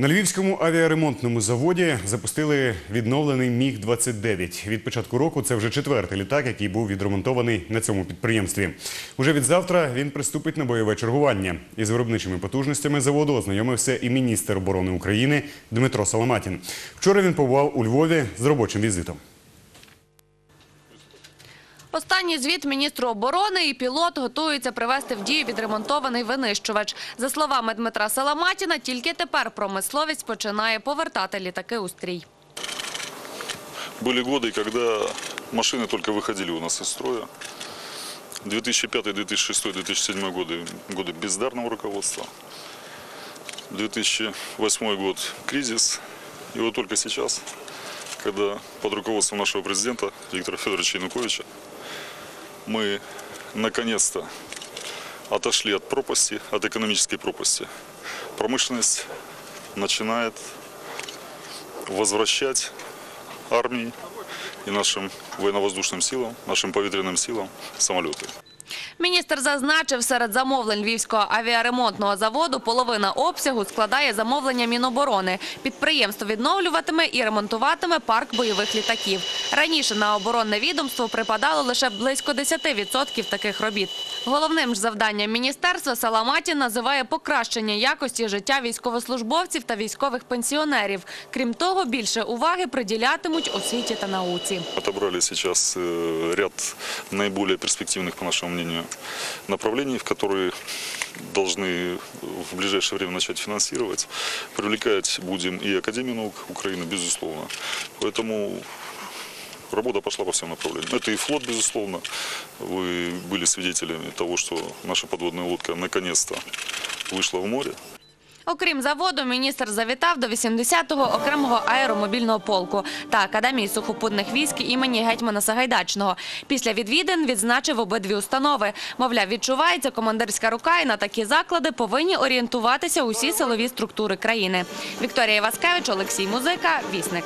На львівському авіаремонтному заводі запустили відновлений міг 29 Від початку року це вже четвертий літак, який був відремонтований на цьому підприємстві. Уже від завтра він приступить на бойове чергування. Із виробничими потужностями заводу ознайомився і міністр оборони України Дмитро Соломатін. Вчора він побував у Львові з робочим візитом. Останній звіт міністру оборони і пілот готуються привести в дію відремонтований винищувач. За словами Дмитра Саламатіна, тільки тепер промисловість починає повертати літаки у стрій. Были годы, когда машины только выходили у нас из строя. 2005, 2006, 2007 годы – годы бездарного руководства. 2008 год – кризис. И вот только сейчас, когда под руководством нашего президента Виктора Федоровича Януковича мы наконец-то отошли от пропасти, от экономической пропасти. Промышленность начинает возвращать армии и нашим военно-воздушным силам, нашим повітряним силам самолеты. Міністр зазначив, серед замовлень Львівського авіаремонтного заводу половина обсягу складає замовлення Міноборони. Підприємство відновлюватиме і ремонтуватиме парк бойових літаків. Раніше на оборонне відомство припадало лише близько 10% таких робіт. Головним ж завданням міністерства Саламатін називає покращення якості життя військовослужбовців та військових пенсіонерів. Крім того, більше уваги приділятимуть освіті та науці. Отобрали сейчас э, ряд наиболее перспективных, по нашему мнению, направлений, в которые должны в ближайшее время начать финансировать. Привлекать будем и Академию наук Украины, безусловно. Поэтому работа пошла по всем направлениям. Это и флот, безусловно. Вы были свидетелями того, что наша подводная лодка наконец-то вышла в море. Окрім заводу, міністр завітав до 80-го окремого аеромобільного полку та Академії сухопутних військ імені гетьмана Сагайдачного. Після відвідин відзначив обидві установи. Мовляв, відчувається командирська рука, і на такі заклади повинні орієнтуватися усі силові структури країни. Вікторія Іваскевич, Олексій Музика, Вісник.